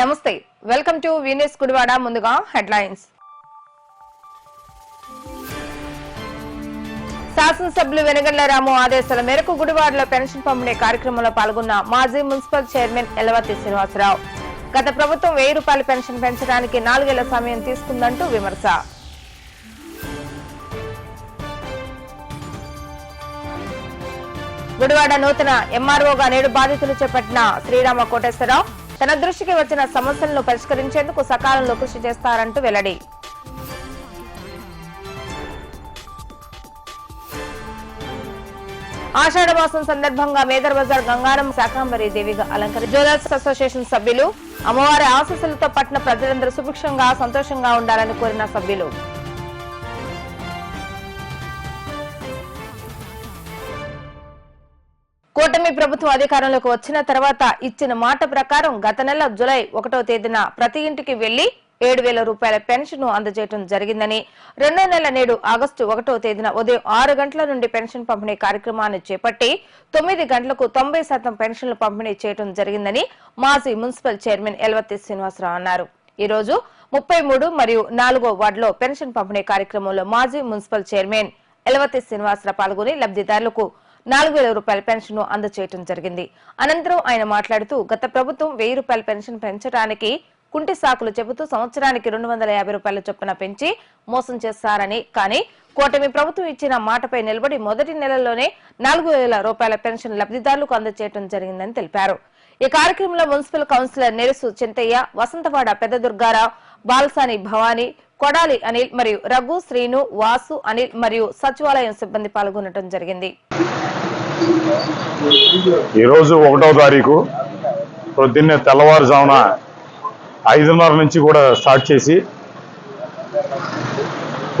నమస్తే welcome to Venus Gudivada ముందుగా headlines. శాసనసభ్యులు వెనగండ్ల రాము ఆదేశాల మేరకు గుడివాడలో పెన్షన్ పంపిణీ కార్యక్రమంలో పాల్గొన్న మాజీ మున్సిపల్ చైర్మన్ ఎలవతి శ్రీనివాసరావు. గత ప్రభుత్వం వెయ్యి రూపాయల పెన్షన్ పెంచడానికి నాలుగేళ్ళ సమయం తీసుకుందంటూ విమర్శ. గుడివాడ నూతన ఎంఆర్ఓగా నేడు బాధితులు చేపట్టిన శ్రీరామ కోటేశ్వరరావు తన దృష్టికి వచ్చిన సమస్యలను పరిష్కరించేందుకు సకాలంలో కృషి చేస్తారంటూ వెల్లడి. ఆషాఢ మాసం సందర్భంగా మేదర్ బజార్ గంగారం శాకాంబరి దేవిగా అలంకరి జ్యువెలర్స్ అసోసియేషన్ సభ్యులు అమ్మవారి ఆశీస్సులతో పట్టిన ప్రజలందరూ సుభిక్షంగా సంతోషంగా ఉండాలని కోరిన సభ్యులు. కూటమి ప్రభుత్వం అధికారంలోకి వచ్చిన తర్వాత ఇచ్చిన మాట ప్రకారం గత నెల జులై ఒకటో తేదీన ప్రతి ఇంటికి వెళ్ళి ఏడు వేల రూపాయల పెన్షన్ అందజేయడం జరిగిందని రెండో నెల నేడు ఆగస్టు ఒకటో తేదీన ఉదయం ఆరు గంటల నుండి పెన్షన్ పంపిణీ కార్యక్రమాన్ని చేపట్టి తొమ్మిది గంటలకు తొంభై శాతం పెన్షన్లు పంపిణీ చేయడం జరిగిందని మాజీ మున్సిపల్ చైర్మన్ ఎల్వత్తి శ్రీనివాసరావు అన్నారు. ఈ రోజు ముప్పై మూడు మరియు నాలుగో వార్డులో పెన్షన్ పంపిణీ కార్యక్రమంలో మాజీ మున్సిపల్ చైర్మన్ ఎలవతి శ్రీనివాసరావు పాల్గొని లబ్ధిదారులకు నాలుగు వేల రూపాయల పెన్షన్ను అందజేయడం జరిగింది. అనంతరం ఆయన మాట్లాడుతూ గత ప్రభుత్వం వెయ్యి రూపాయల పెన్షన్ పెంచడానికి కుంటి సాకులు చెబుతూ సంవత్సరానికి రెండు వందల యాభై రూపాయల చొప్పున పెంచి మోసం చేస్తారని కానీ కూటమి ప్రభుత్వం ఇచ్చిన మాటపై నిలబడి మొదటి నెలలోనే నాలుగు వేల రూపాయల పెన్షన్ లబ్ధిదారులకు అందజేయడం జరిగిందని తెలిపారు. ఈ కార్యక్రమంలో మున్సిపల్ కౌన్సిలర్ నెరుసు చింతయ్య వసంతవాడ పెద్ద దుర్గారావు బాల్సాని భవానీ కొడాలి అనిల్ మరియు రఘు శ్రీను వాసు అనిల్ మరియు సచివాలయం సిబ్బంది పాల్గొనడం జరిగింది. ఈరోజు ఒకటో తారీఖు పొద్దున్నే తెల్లవారుజామున ఐదున్నర నుంచి కూడా స్టార్ట్ చేసి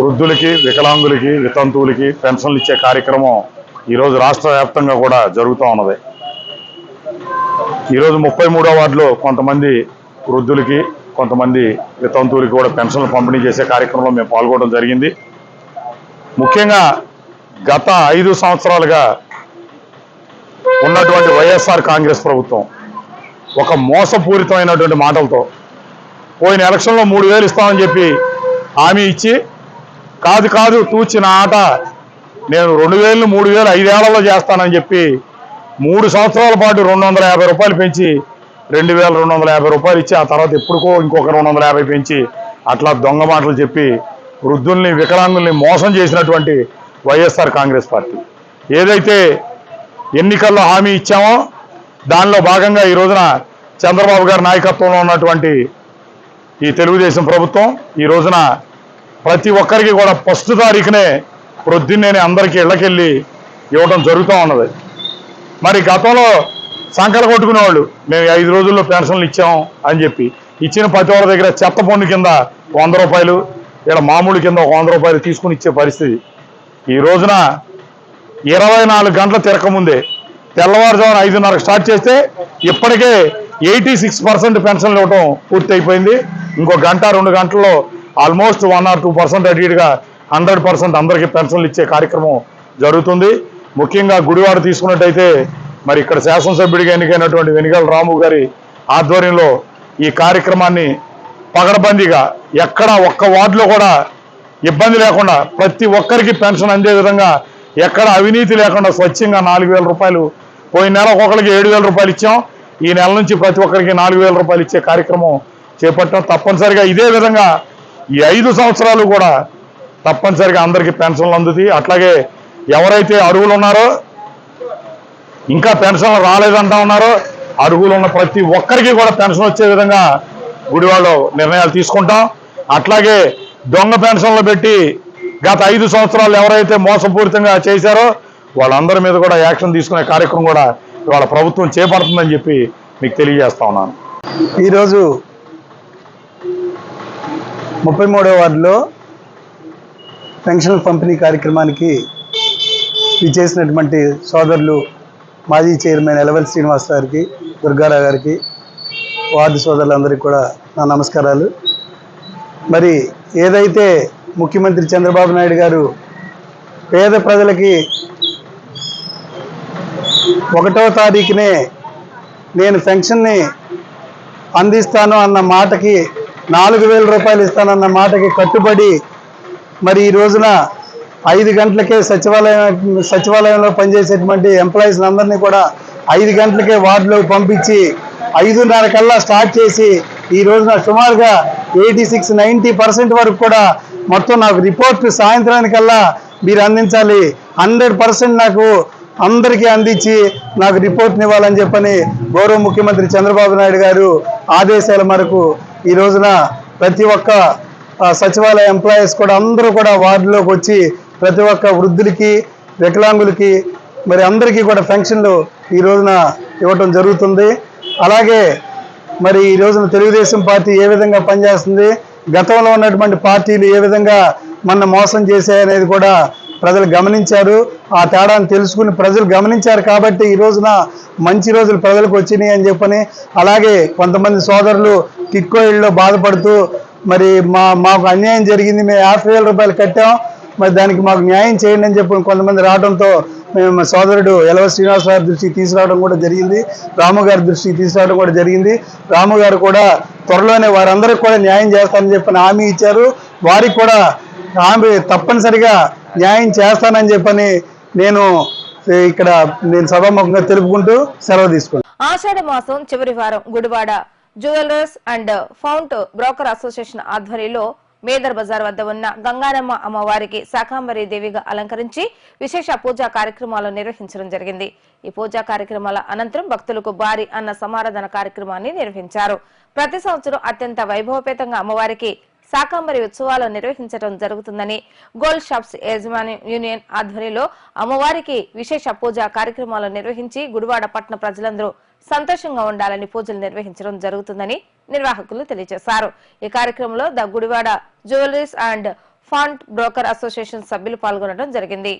వృద్ధులకి వికలాంగులకి వితంతువులకి పెన్షన్లు ఇచ్చే కార్యక్రమం ఈరోజు రాష్ట్ర వ్యాప్తంగా కూడా జరుగుతూ ఉన్నది. ఈరోజు ముప్పై మూడో వార్డులో కొంతమంది వృద్ధులకి కొంతమంది వితంతువులకి కూడా పెన్షన్లు పంపిణీ చేసే కార్యక్రమంలో మేము పాల్గొనడం జరిగింది. ముఖ్యంగా గత ఐదు సంవత్సరాలుగా ఉన్నటువంటి వైఎస్ఆర్ కాంగ్రెస్ ప్రభుత్వం ఒక మోసపూరితమైనటువంటి మాటలతో పోయిన ఎలక్షన్లో మూడు వేలు ఇస్తామని చెప్పి హామీ ఇచ్చి కాదు కాదు తూచిన ఆట నేను రెండు వేలు మూడు వేలు ఐదేళ్ళలో చేస్తానని చెప్పి మూడు సంవత్సరాల పాటు రెండు వందల యాభై రూపాయలు పెంచి రెండు వేల రెండు వందల యాభై రూపాయలు ఇచ్చి ఆ తర్వాత ఎప్పుడుకో ఇంకొక రెండు వందల యాభై పెంచి అట్లా దొంగ మాటలు చెప్పి వృద్ధుల్ని వికలాంగుల్ని మోసం చేసినటువంటి వైఎస్ఆర్ కాంగ్రెస్ పార్టీ. ఏదైతే ఎన్నికల్లో హామీ ఇచ్చామో దానిలో భాగంగా ఈ రోజున చంద్రబాబు గారి నాయకత్వంలో ఉన్నటువంటి ఈ తెలుగుదేశం ప్రభుత్వం ఈ రోజున ప్రతి ఒక్కరికి కూడా ఫస్ట్ తారీఖునే ప్రొద్దున్నే అందరికీ ఇళ్ళకెళ్ళి ఇవ్వడం జరుగుతూ ఉన్నది. మరి గతంలో సంకల కొట్టుకునేవాళ్ళు మేము ఐదు రోజుల్లో పెన్షన్లు ఇచ్చాం అని చెప్పి. ఇచ్చిన ప్రతి వాళ్ళ దగ్గర చెత్త పన్ను కింద వంద రూపాయలు ఇక్కడ మామూలు కింద ఒక వంద రూపాయలు తీసుకుని ఇచ్చే పరిస్థితి. ఈ రోజున ఇరవై నాలుగు గంటల తిరకముందే తెల్లవారుజామున ఐదున్నరకు స్టార్ట్ చేస్తే ఇప్పటికే ఎయిటీ సిక్స్ పర్సెంట్ పెన్షన్లు ఇవ్వటం పూర్తయిపోయింది. ఇంకో గంట రెండు గంటల్లో almost one or two percent అటు ఇటుగా హండ్రెడ్ పర్సెంట్ అందరికీ పెన్షన్లు ఇచ్చే కార్యక్రమం జరుగుతుంది. ముఖ్యంగా గుడివాడ తీసుకున్నట్టయితే మరి ఇక్కడ శాసనసభ్యుడిగా ఎన్నికైనటువంటి వెనిగల రాము గారి ఆధ్వర్యంలో ఈ కార్యక్రమాన్ని పగడబందీగా ఎక్కడ ఒక్క వార్డులో కూడా ఇబ్బంది లేకుండా ప్రతి ఒక్కరికి పెన్షన్ అందే విధంగా ఎక్కడ అవినీతి లేకుండా స్వచ్ఛంగా నాలుగు వేల రూపాయలు పోయిన నెల ఒక్కొక్కరికి ఏడు వేల రూపాయలు ఇచ్చాం ఈ నెల నుంచి ప్రతి ఒక్కరికి నాలుగు వేల రూపాయలు ఇచ్చే కార్యక్రమం చేపట్టడం తప్పనిసరిగా ఇదే విధంగా ఈ ఐదు సంవత్సరాలు కూడా తప్పనిసరిగా అందరికీ పెన్షన్లు అందుతాయి. అట్లాగే ఎవరైతే అర్హులు ఉన్నారో ఇంకా పెన్షన్లు రాలేదంటా ఉన్నారో అర్హులు ఉన్న ప్రతి ఒక్కరికి కూడా పెన్షన్ వచ్చే విధంగా గుడివాడలో నిర్ణయాలు తీసుకుంటాం. అట్లాగే దొంగ పెన్షన్లు పెట్టి గత ఐదు సంవత్సరాలు ఎవరైతే మోసపూరితంగా చేశారో వాళ్ళందరి మీద కూడా యాక్షన్ తీసుకునే కార్యక్రమం కూడా ఇవాళ ప్రభుత్వం చేపడుతుందని చెప్పి మీకు తెలియజేస్తా ఉన్నాను. ఈరోజు ముప్పై మూడవ వార్డులో పెన్షన్ పంపిణీ కార్యక్రమానికి విచ్చేసినటువంటి సోదరులు మాజీ చైర్మన్ ఎలవల్ శ్రీనివాస్ గారికి దుర్గారావు గారికి వార్డు సోదరులందరికీ కూడా నా నమస్కారాలు. మరి ఏదైతే ముఖ్యమంత్రి చంద్రబాబు నాయుడు గారు పేద ప్రజలకి ఒకటో తారీఖునే నేను పెన్షన్ని అందిస్తాను అన్న మాటకి నాలుగు వేల రూపాయలు ఇస్తానన్న మాటకి కట్టుబడి మరి ఈ రోజున ఐదు గంటలకే సచివాలయం సచివాలయంలో పనిచేసేటువంటి ఎంప్లాయీస్ అందరినీ కూడా ఐదు గంటలకే వార్డులోకి పంపించి ఐదున్నర కల్లా స్టార్ట్ చేసి ఈ రోజున సుమారుగా ఎయిటీ సిక్స్ నైంటీ పర్సెంట్ వరకు కూడా మొత్తం నాకు రిపోర్ట్ సాయంత్రానికల్లా మీరు అందించాలి. హండ్రెడ్ పర్సెంట్ నాకు అందరికీ అందించి నాకు రిపోర్ట్ని ఇవ్వాలని చెప్పని గౌరవ ముఖ్యమంత్రి చంద్రబాబు నాయుడు గారు ఆదేశాల మేరకు ఈ రోజున ప్రతి ఒక్క సచివాలయ ఎంప్లాయీస్ కూడా అందరూ కూడా వార్డులోకి వచ్చి ప్రతి ఒక్క వృద్ధులకి వికలాంగులకి మరి అందరికీ కూడా పెన్షన్లు ఈ రోజున ఇవ్వటం జరుగుతుంది. అలాగే మరి ఈ రోజున తెలుగుదేశం పార్టీ ఏ విధంగా పనిచేస్తుంది? గతంలో ఉన్నటువంటి పార్టీలు ఏ విధంగా మన మోసం చేశాయనేది కూడా ప్రజలు గమనించారు. ఆ తేడాను తెలుసుకుని ప్రజలు గమనించారు కాబట్టి ఈ రోజున మంచి రోజులు ప్రజలకు వచ్చినాయి అని చెప్పని అలాగే కొంతమంది సోదరులు కిక్కోయిల్లో బాధపడుతూ మరి మా మాకు అన్యాయం జరిగింది మేము యాభై వేల రూపాయలు కట్టాం మరి దానికి మాకు న్యాయం చేయండి అని చెప్పి కొంతమంది రావడంతో మేము మా సోదరుడు ఎలవ శ్రీనివాస గారి దృష్టికి తీసుకురావడం కూడా జరిగింది. రాము గారి దృష్టికి తీసుకురావడం కూడా జరిగింది. రాము గారు కూడా త్వరలోనే వారందరికి కూడా న్యాయం చేస్తానని చెప్పిన హామీ ఇచ్చారు. వారికి కూడా హామీ తప్పనిసరిగా న్యాయం చేస్తానని చెప్పని నేను ఇక్కడ నేను సభాముఖంగా తెలుపుకుంటూ సెలవు తీసుకున్నాను ఆషాఢ మాసం చివరి వారం Gudivada jewellers and pawn broker association ఆధ్వర్యంలో మేదర్ బజార్ వద్ద ఉన్న గంగారమ్మ అమ్మవారికి శాకాంబరి దేవిగా అలంకరించి విశేష పూజా కార్యక్రమాలు నిర్వహించడం జరిగింది. ఈ పూజా కార్యక్రమాల అనంతరం భక్తులకు భారీ అన్న సమారాధన కార్యక్రమాన్ని నిర్వహించారు. ప్రతి సంవత్సరం అత్యంత వైభవపేతంగా అమ్మవారికి శాకాంబరి ఉత్సవాలు నిర్వహించడం జరుగుతుందని గోల్డ్ షాప్స్ యజమాని యూనియన్ ఆధ్వర్యంలో అమ్మవారికి విశేష పూజా కార్యక్రమాలు నిర్వహించి గుడివాడ పట్టణ ప్రజలందరూ సంతోషంగా ఉండాలని పూజలు నిర్వహించడం జరుగుతుందని నిర్వాహకులు తెలియజేశారు. ఈ కార్యక్రమంలో the Gudivada jewelleries and pawn broker association సభ్యులు పాల్గొనడం జరిగింది.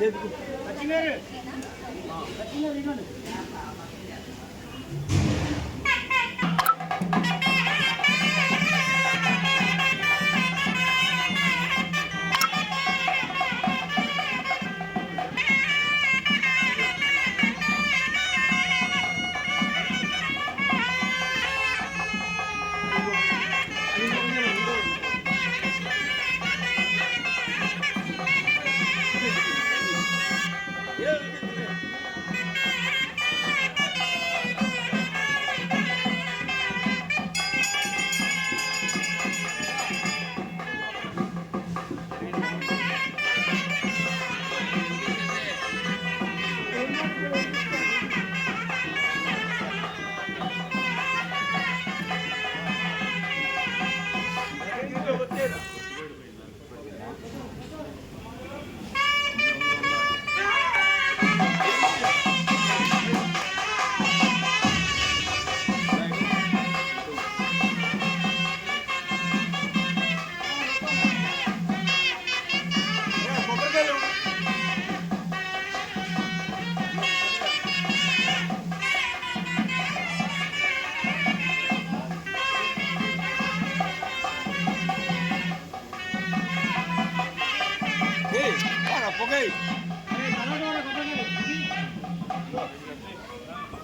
లక్ష్మీ గారు లక్ష్మీ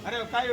అరే కాయ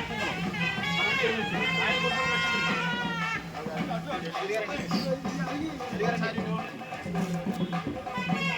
Thank you.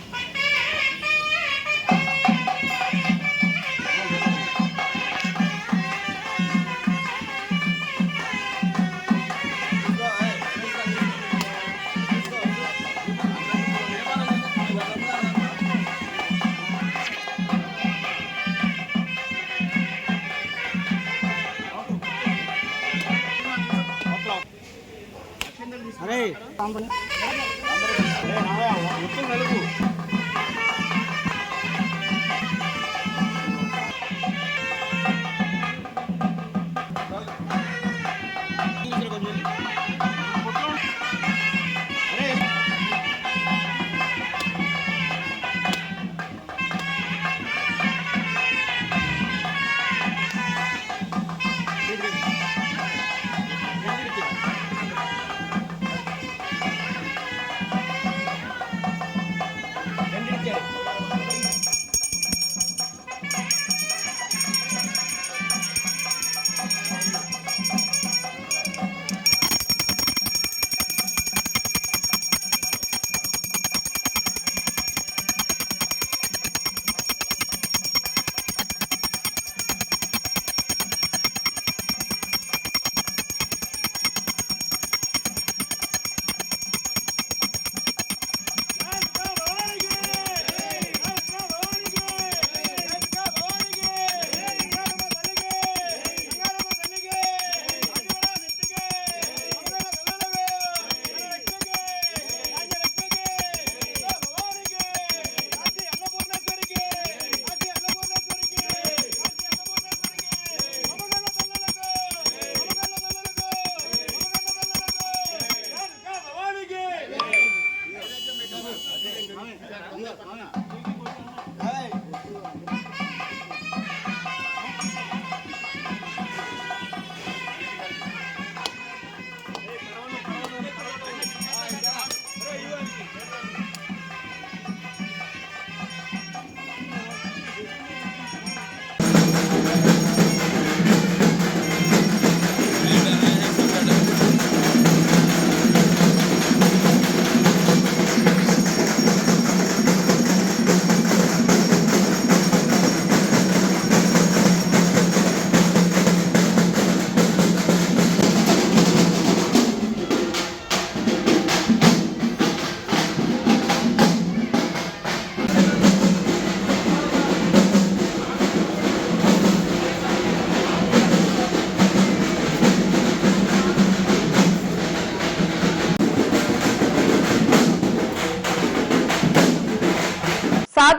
ఎలిగించండి మా అరే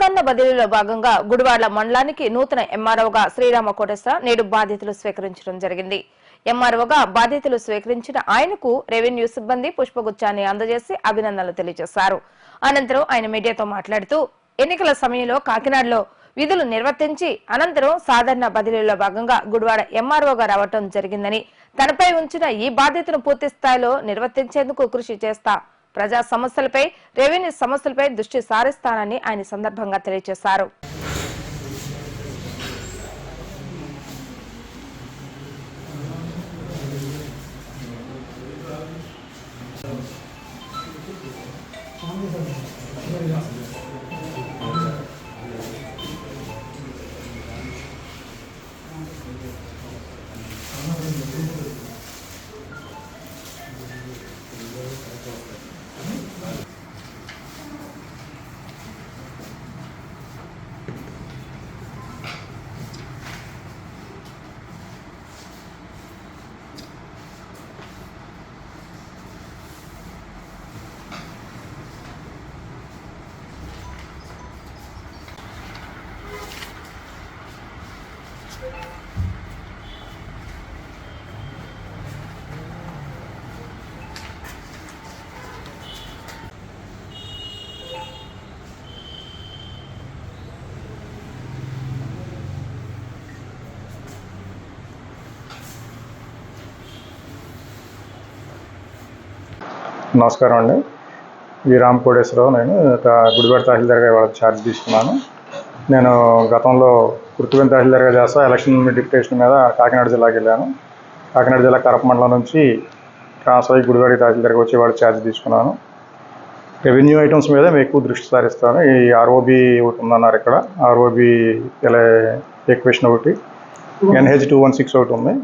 సాధారణ బదిలీలో భాగంగా గుడివాడ మండలానికి నూతన ఎంఆర్ఓగా శ్రీరామ కోటేశ్వర నేడు బాధ్యతలు స్వీకరించడం జరిగింది. ఎంఆర్ఓగా బాధ్యతలు స్వీకరించిన ఆయనకు రెవెన్యూ సిబ్బంది పుష్పగుచ్చాన్ని అందజేసి అభినందనలు తెలియజేశారు. అనంతరం ఆయన మీడియాతో మాట్లాడుతూ ఎన్నికల సమయంలో కాకినాడలో విధులు నిర్వర్తించి అనంతరం సాధారణ బదిలీలో భాగంగా గుడివాడ ఎంఆర్ఓగా రావటం జరిగిందని తనపై ఉంచిన ఈ బాధ్యతను పూర్తి స్థాయిలో నిర్వర్తించేందుకు కృషి చేస్తా ప్రజా సమస్యలపై రెవెన్యూ సమస్యలపై దృష్టి సారిస్తానని ఆయన సందర్భంగా తెలియజేశారు. నమస్కారం అండి. ఈ రామ్ కోటేశ్వరరావు నేను గుడిబెడ తహసీల్దార్ గారి వాళ్ళకి ఛార్జ్ తీసుకున్నాను. నేను గతంలో కుర్తువెన్ తహసీల్దార్గా చేస్తా. ఎలక్షన్ డిప్యుటేషన్ మీద కాకినాడ జిల్లాకి వెళ్ళాను. కాకినాడ జిల్లా కరప మండలం నుంచి ట్రాన్స్ఫర్ అయ్యి గుడివాడ తహసీల్దార్గా వచ్చి వాడు ఛార్జ్ తీసుకున్నాను. రెవెన్యూ ఐటమ్స్ మీద ఎక్కువ దృష్టి సారిస్తాను. ఈ ఆర్ఓబి ఒకటి ఉందన్నారు ఇక్కడ. ఆర్ఓబి ఇలా ఎక్వేషన్ ఒకటి. ఎన్హెచ్ టూ వన్ సిక్స్ ఒకటి ఉంది.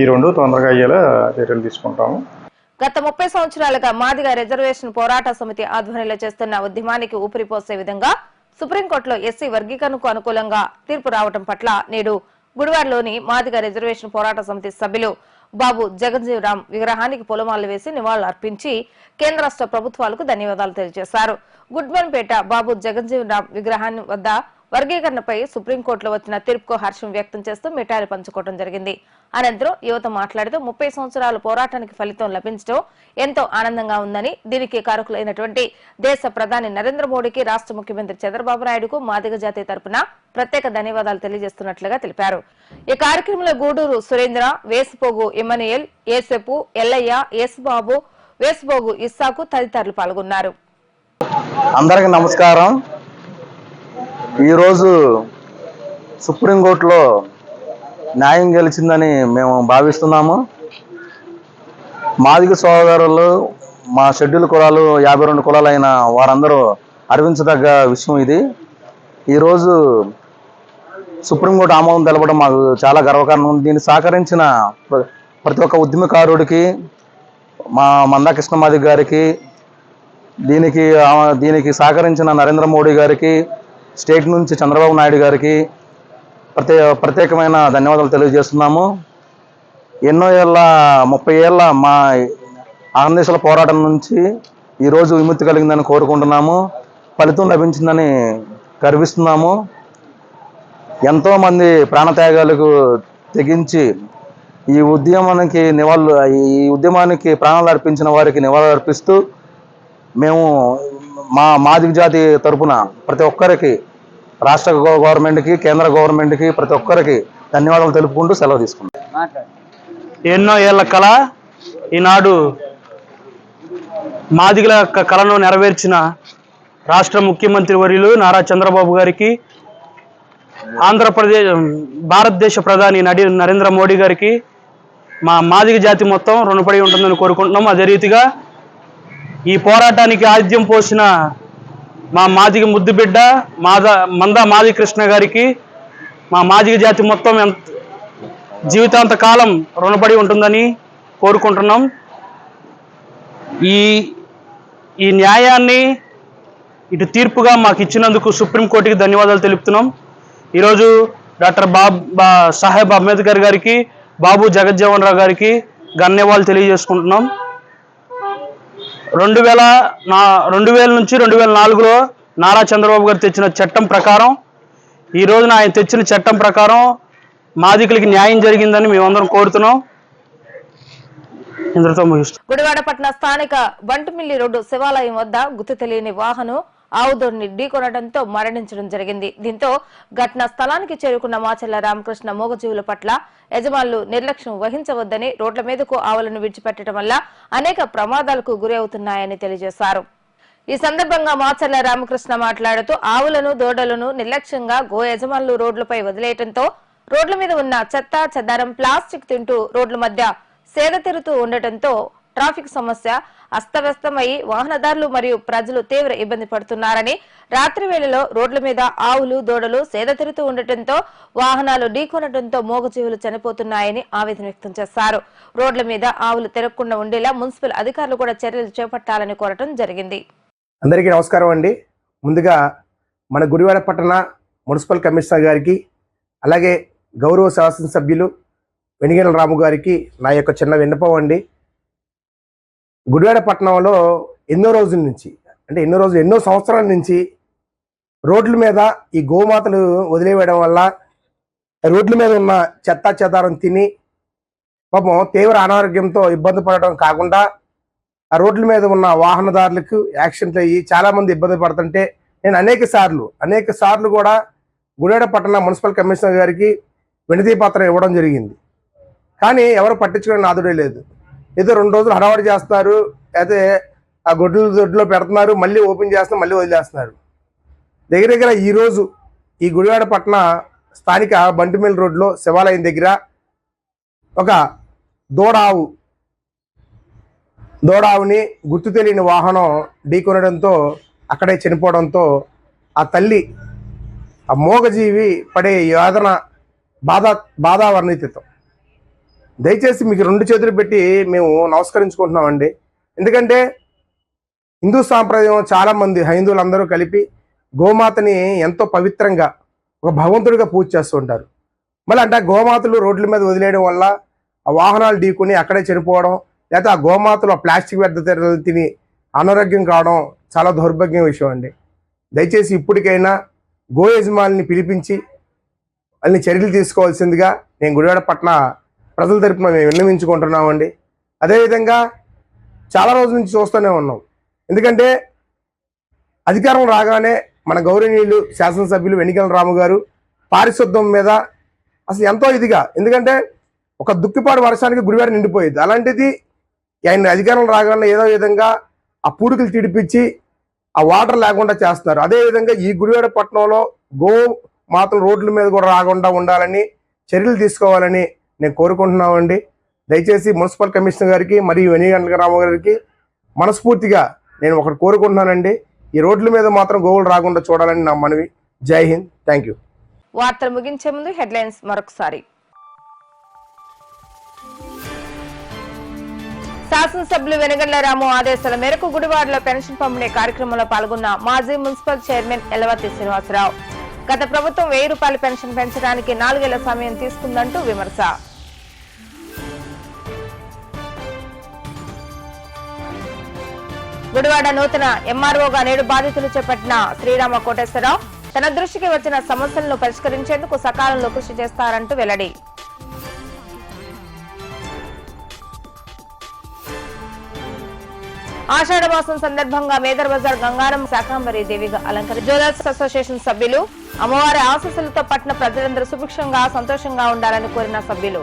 ఈ రెండు తొందరగా అయ్యేలా చర్యలు తీసుకుంటాము. గత ముప్పై సంవత్సరాలుగా మాదిగ రిజర్వేషన్ పోరాట సమితి ఆధ్వర్యంలో చేస్తున్న ఉద్యమానికి ఊపిరిపోసే విధంగా సుప్రీంకోర్టులో ఎస్సీ వర్గీకరణకు అనుకూలంగా తీర్పు రావడం పట్ల నేడు గుడివాడలోని మాదిగ రిజర్వేషన్ పోరాట సమితి సభ్యులు బాబు జగజ్జీవరామ్ విగ్రహానికి పొలమాలు వేసి నివాళులు అర్పించి కేంద్ర రాష్ట్ర ప్రభుత్వాలకు ధన్యవాదాలు తెలియజేశారు. గుడ్మన్పేట బాబు జగజ్జీవ్ విగ్రహాన్ని వద్ద వర్గీకరణపై సుప్రీంకోర్టులో వచ్చిన తీర్పుకు హర్షం వ్యక్తం చేస్తూ మిఠాయిలు పంచుకోవడం జరిగింది. అనంతరం యువత మాట్లాడుతూ ముప్పై సంవత్సరాల పోరాటానికి ఫలితం లభించడం ఎంతో ఆనందంగా ఉందని దీనికి కారకులైనటువంటి దేశ ప్రధాని నరేంద్ర మోడీకి రాష్ట్ర ముఖ్యమంత్రి చంద్రబాబు నాయుడుకు మాదిగ జాతి తరపున ప్రత్యేక ధన్యవాదాలు తెలియజేస్తున్నట్లుగా తెలిపారు. ఈ కార్యక్రమంలో గూడూరు సురేంద్ర వేసుపోగు ఇమ్మనియల్ ఏసెపు ఎల్లయ్య యేసుబాబు వేసుపోగు ఇస్సాకు తదితరులు పాల్గొన్నారు. అందరికి నమస్కారం. ఈరోజు సుప్రీంకోర్టులో న్యాయం గెలిచిందని మేము భావిస్తున్నాము. మాదిగ సోదరులు మా షెడ్యూల్ కులాలు యాభై రెండు కులాలైన వారందరూ అర్వించదగ్గ విషయం ఇది. ఈరోజు సుప్రీంకోర్టు ఆమోదం తెలపడం మాకు చాలా గర్వకారణం. దీన్ని సహకరించిన ప్ర- ప్రతి ఒక్క ఉద్యమకారుడికి మా మందాకృష్ణ కృష్ణమాది గారికి దీనికి దీనికి సహకరించిన నరేంద్ర మోడీ గారికి స్టేట్ నుంచి చంద్రబాబు నాయుడు గారికి ప్రత్యే ప్రత్యేకమైన ధన్యవాదాలు తెలియజేస్తున్నాము. ఎన్నో ఏళ్ళ ముప్పై ఏళ్ళ మా ఆంధ్రదేశాల పోరాటం నుంచి ఈరోజు విముక్తి కలిగిందని కోరుకుంటున్నాము. ఫలితం లభించిందని గర్విస్తున్నాము. ఎంతోమంది ప్రాణత్యాగాలకు తెగించి ఈ ఉద్యమానికి నివాళులు ఈ ఉద్యమానికి ప్రాణాలు అర్పించిన వారికి నివాళులు అర్పిస్తూ మేము మా మాదిక జాతి తరపున ప్రతి ఒక్కరికి రాష్ట్ర గవర్నమెంట్కి కేంద్ర గవర్నమెంట్కి ప్రతి ఒక్కరికి ధన్యవాదాలు తెలుపుకుంటూ సెలవు తీసుకుంటాం ఎన్నో ఏళ్ళ కళ ఈనాడు మాదిగల యొక్క కళను నెరవేర్చిన రాష్ట్ర ముఖ్యమంత్రి వర్యులు నారా చంద్రబాబు గారికి ఆంధ్రప్రదేశ్ భారతదేశ ప్రధాని నడి నరేంద్ర మోడీ గారికి మా మాదిగ జాతి మొత్తం రుణపడి ఉంటుందని కోరుకుంటున్నాం. అదే రీతిగా ఈ పోరాటానికి ఆద్యం పోసిన మా మాదిగ ముద్దు బిడ్డ మాద మంద మాది కృష్ణ గారికి మా మాదిగ జాతి మొత్తం ఎంత జీవితాంత కాలం రుణపడి ఉంటుందని కోరుకుంటున్నాం. ఈ ఈ న్యాయాన్ని ఇటు తీర్పుగా మాకు ఇచ్చినందుకు సుప్రీంకోర్టుకి ధన్యవాదాలు తెలుపుతున్నాం. ఈరోజు డాక్టర్ బాబ్ బా సాహెబ్ అంబేద్కర్ గారికి బాబు జగజ్జీవన్ రావు గారికి ధన్యవాదాలు తెలియజేసుకుంటున్నాం. రెండు వేల నా రెండు వేల నుంచి రెండు వేల నాలుగులో నారా చంద్రబాబు గారు తెచ్చిన చట్టం ప్రకారం ఈ రోజున ఆయన తెచ్చిన చట్టం ప్రకారం మాదికులకి న్యాయం జరిగిందని మేమందరం కోరుతున్నాం. ఇంద్రతో ముగిస్తాం గుడివాడ స్థానిక వంటిమిల్లి రోడ్డు శివాలయం వద్ద గుర్తు తెలియని వాహనం ఆవుదోడిని ఢీకొనడంతో మరణించడం జరిగింది. దీంతో ఘటనా స్థలానికి చేరుకున్న మాచెల్ల రామకృష్ణ మూగజీవుల పట్ల యజమానులు నిర్లక్ష్యం వహించవద్దని రోడ్ల మీదకు ఆవులను విడిచిపెట్టడం వల్ల అనేక ప్రమాదాలకు గురి అవుతున్నాయని తెలియజేశారు. ఈ సందర్భంగా మాచర్ల రామకృష్ణ మాట్లాడుతూ ఆవులను దూడలను నిర్లక్ష్యంగా గో యజమానులు రోడ్లపై వదిలేయటంతో రోడ్ల మీద ఉన్న చెత్త చెదారం ప్లాస్టిక్ తింటూ రోడ్ల మధ్య సేద తీరుతూ ఉండటంతో ట్రాఫిక్ సమస్య అస్తవ్యస్తమై వాహనదారులు మరియు ప్రజలు తీవ్ర ఇబ్బంది పడుతున్నారని రాత్రి వేళలో రోడ్ల మీద ఆవులు దూడలు సేద తిరుగుతూ ఉండటంతో వాహనాలు ఢీకొనడంతో మూగజీవులు చనిపోతున్నాయని ఆవేదన వ్యక్తం చేశారు. రోడ్ల మీద ఆవులు తిరగకుండా ఉండేలా మున్సిపల్ అధికారులు కూడా చర్యలు చేపట్టాలని కోరటం జరిగింది. అందరికీ నమస్కారం అండి. ముందుగా మన గుడివాడ పట్టణ మున్సిపల్ కమిషనర్ గారికి అలాగే గౌరవ శాసనసభ్యులు వెనిగేల రాము గారికి నా యొక్క చిన్న విన్నపం అండి. గుడివాడ పట్టణంలో ఎన్నో రోజుల నుంచి అంటే ఎన్నో రోజులు ఎన్నో సంవత్సరాల నుంచి రోడ్ల మీద ఈ గోమాతలు వదిలేయడం వల్ల రోడ్ల మీద ఉన్న చెత్త చెదారం తిని పాపం తీవ్ర అనారోగ్యంతో ఇబ్బంది పడటం కాకుండా ఆ రోడ్ల మీద ఉన్న వాహనదారులకు యాక్సిడెంట్లు అయ్యి చాలామంది ఇబ్బంది పడుతుంటే నేను అనేక సార్లు అనేక సార్లు కూడా గుడివాడ పట్టణ మున్సిపల్ కమిషనర్ గారికి వినతి పత్రం ఇవ్వడం జరిగింది. కానీ ఎవరు పట్టించుకునే నాదుడే లేదు. ఏదో రెండు రోజులు హడావడి చేస్తారు అయితే ఆ గొడ్లు దొడ్లో పెడుతున్నారు మళ్ళీ ఓపెన్ చేస్తున్నారు మళ్ళీ వదిలేస్తున్నారు. దగ్గర దగ్గర ఈరోజు ఈ గుడివాడ పట్టణ స్థానిక బంటిమిల్ రోడ్లో శివాలయం దగ్గర ఒక దూడావు దూడావుని గుర్తు తెలియని వాహనం ఢీకొనడంతో అక్కడే చనిపోవడంతో ఆ తల్లి ఆ మూగజీవి పడే యాదన బాధ బాధావర్ణితం దయచేసి మీకు రెండు చేతులు పెట్టి మేము నమస్కరించుకుంటున్నామండి. ఎందుకంటే హిందూ సాంప్రదాయం చాలామంది హైందువులందరూ కలిపి గోమాతని ఎంతో పవిత్రంగా ఒక భగవంతుడిగా పూజ చేస్తూ ఉంటారు. మళ్ళీ అంటే ఆ గోమాతలు రోడ్ల మీద వదిలేయడం వల్ల ఆ వాహనాలు ఢీకొని అక్కడే చనిపోవడం లేకపోతే ఆ గోమాతలు ఆ ప్లాస్టిక్ వ్యర్థ తిని అనారోగ్యం కావడం చాలా దౌర్భాగ్యం విషయం అండి. దయచేసి ఇప్పటికైనా గో యజమానిని పిలిపించి వాళ్ళని చర్యలు తీసుకోవాల్సిందిగా నేను గుడివాడ పట్ల ప్రజల తరపున మేము విన్నవించుకుంటున్నామండి. అదేవిధంగా చాలా రోజుల నుంచి చూస్తూనే ఉన్నాం. ఎందుకంటే అధికారం రాగానే మన గౌరవనీయులు శాసనసభ్యులు వెనికల రాము గారు పారిశుద్ధం మీద అసలు ఎంతో ఇదిగా ఎందుకంటే ఒక దుక్కిపాడు వర్షానికి గుడివాడ నిండిపోయేది. అలాంటిది ఆయన అధికారం రాగానే ఏదో విధంగా ఆ పూడికలు తిడిపించి ఆ వాటర్ లేకుండా చేస్తున్నారు. అదేవిధంగా ఈ గుడివాడ పట్టణంలో గో మాత్రం రోడ్ల మీద కూడా రాకుండా ఉండాలని చర్యలు తీసుకోవాలని నేను కోరుకుంటున్నామండి. దయచేసి మున్సిపల్ కమిషనర్ గారికి మరియు వెనిగండ్ల రామ గారికి మనస్ఫూర్తిగా నేను ఒకటి కోరుకుంటున్నానండి. ఈ రోడ్ల మీద మాత్రం గోవులు రాకుండా చూడాలని నా మనవి. జై హింద్. Thank you. వార్తలు ముగించే ముందు హెడ్లైన్స్ మరొకసారి. శాసనసభ్యులు వెనగండ్ల రాము ఆదేశాల మేరకు గుడివాడలో పెన్షన్ పంపిణీ కార్యక్రమంలో పాల్గొన్న మాజీ మున్సిపల్ చైర్మన్ ఎలవతి శ్రీనివాసరావు. గత ప్రభుత్వం వెయ్యి రూపాయల పెన్షన్ పెంచడానికి నాలుగేళ్ళ సమయం తీసుకుందంటూ విమర్శ. గుడివాడ నూతన ఎంఆర్ఓగా నేడు బాధితులు చేపట్టిన శ్రీరామ కోటేశ్వరరావు తన దృష్టికి వచ్చిన సమస్యలను పరిష్కరించేందుకు సకాలంలో కృషి చేస్తారంటూ వెల్లడి. ఆషాఢ మాసం సందర్భంగా మేదర్ బజార్ గంగారం శాకాంబరి దేవిగా అలంకరి జ్యువెలర్స్ అసోసియేషన్ సభ్యులు అమ్మవారి ఆశీస్సులతో పట్టిన ప్రజలందరూ సుభిక్షంగా సంతోషంగా ఉండాలని కోరిన సభ్యులు.